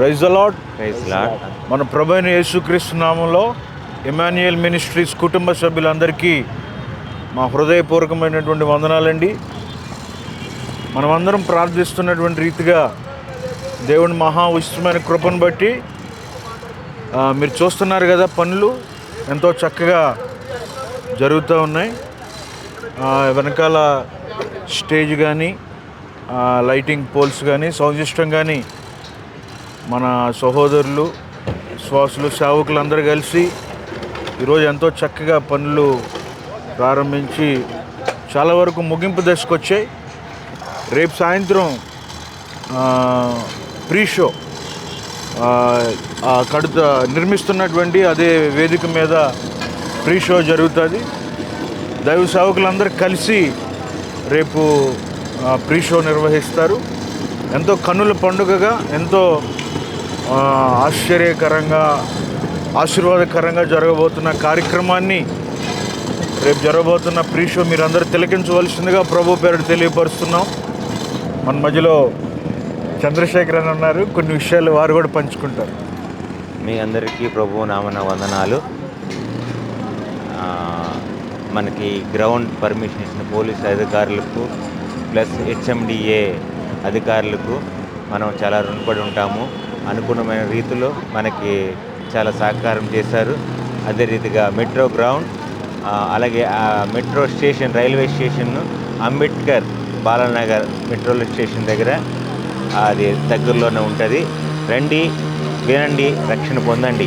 Praise allot praise lord మన ప్రభు అయిన యేసుక్రీస్తు నామంలో ఇమాన్యుయల్ మినిస్ట్రీస్ కుటుంబ సభ్యులందరికీ మా హృదయపూర్వకమైనటువంటి వందనాలండి. మనమందరం ప్రార్థిస్తున్నటువంటి రీతిగా దేవుని మహా ఉచితమైన కృపను బట్టి మీరు చూస్తున్నారు కదా పనులు ఎంతో చక్కగా జరుగుతూ ఉన్నాయి. వెనకాల స్టేజ్ కానీ లైటింగ్ పోల్స్ కానీ సిస్టమ్ కానీ మన సహోదరులు శ్వాసులు సేవకులు అందరూ కలిసి ఈరోజు ఎంతో చక్కగా పనులు ప్రారంభించి చాలా వరకు ముగింపు దశకు వచ్చాయి. రేపు సాయంత్రం ప్రీ షో కడుత నిర్మిస్తున్నటువంటి అదే వేదిక మీద ప్రీ షో జరుగుతుంది. దైవ సేవకులందరూ కలిసి రేపు ప్రీ షో నిర్వహిస్తారు. ఎంతో కన్నుల పండుగగా ఎంతో ఆశ్చర్యకరంగా ఆశీర్వాదకరంగా జరగబోతున్న కార్యక్రమాన్ని రేపు జరగబోతున్న ప్రీ షో మీరందరూ తిలకించవలసిందిగా ప్రభు పేరు తెలియపరుస్తున్నాం. మన మధ్యలో చంద్రశేఖర్ అని ఉన్నారు కొన్ని విషయాలు వారు కూడా పంచుకుంటారు. మీ అందరికీ ప్రభు నామన వందనాలు. మనకి గ్రౌండ్ పర్మిషన్ ఇచ్చిన పోలీస్ అధికారులకు ప్లస్ హెచ్ఎండిఏ అధికారులకు మనం చాలా రుణపడి ఉంటాము. అనుగుణమైన రీతిలో మనకి చాలా సహకారం చేశారు. అదే రీతిగా మెట్రో గ్రౌండ్ అలాగే ఆ metro station railway station Ambedkar Balanagar metro station దగ్గర అది దగ్గరలోనే ఉంటుంది. రండి వినండి రక్షణ పొందండి.